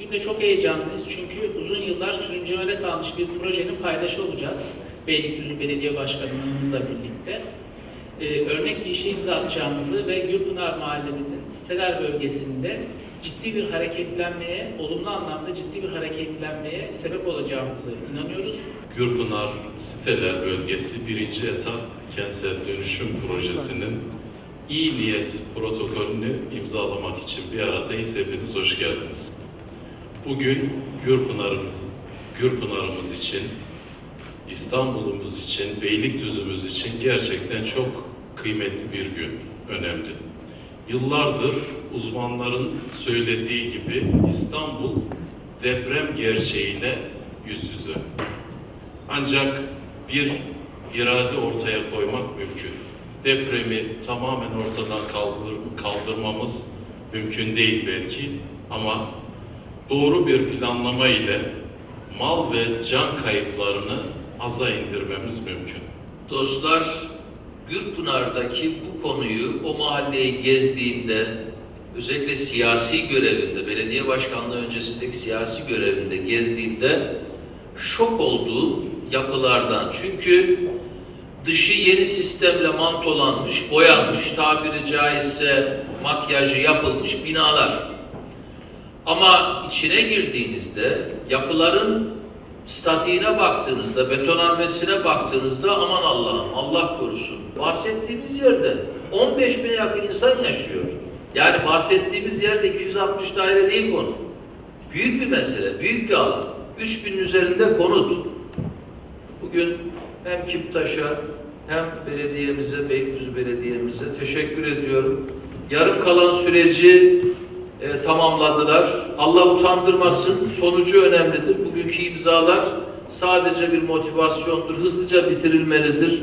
Bugün de çok heyecanlıyız çünkü uzun yıllar sürüncemede kalmış bir projenin paydaşı olacağız. Beylikdüzü Belediye Başkanlığımızla birlikte. Ee, örnek bir işe imza atacağımızı ve Gürpınar Mahallemizin siteler bölgesinde ciddi bir hareketlenmeye, olumlu anlamda ciddi bir hareketlenmeye sebep olacağımızı inanıyoruz. Gürpınar Siteler Bölgesi birinci etap kentsel dönüşüm projesinin iyi niyet protokolünü imzalamak için bir aradayız. Hepiniz hoş geldiniz. Bugün Gürpınar'ımız, Gürpınar'ımız için, İstanbul'umuz için, Beylikdüzü'müz için gerçekten çok kıymetli bir gün, önemli. Yıllardır uzmanların söylediği gibi İstanbul deprem gerçeğiyle yüz yüze. Ancak bir irade ortaya koymak mümkün. Depremi tamamen ortadan kaldır, kaldırmamız mümkün değil belki ama doğru bir planlama ile mal ve can kayıplarını aza indirmemiz mümkün. Dostlar, Gürpınar'daki bu konuyu o mahalleyi gezdiğimde, özellikle siyasi görevinde, belediye başkanlığı öncesindeki siyasi görevinde gezdiğimde şok olduğum yapılardan. Çünkü dışı yeni sistemle mantolanmış, boyanmış, tabiri caizse makyajı yapılmış binalar. Ama içine girdiğinizde yapıların statiğine baktığınızda, betonarmesine baktığınızda aman Allah'ım, Allah korusun. Bahsettiğimiz yerde 15 bine yakın insan yaşıyor. Yani bahsettiğimiz yerde 260 daire değil konu. Büyük bir mesele, büyük bir alan. 3000 üzerinde konut. Bugün hem Kiptaş'a hem belediyemize, Beylikdüzü Belediye'mize teşekkür ediyorum. Yarım kalan süreci e, tamamladılar. Allah utandırmasın. Sonucu önemlidir. Bugünkü imzalar sadece bir motivasyondur. Hızlıca bitirilmelidir.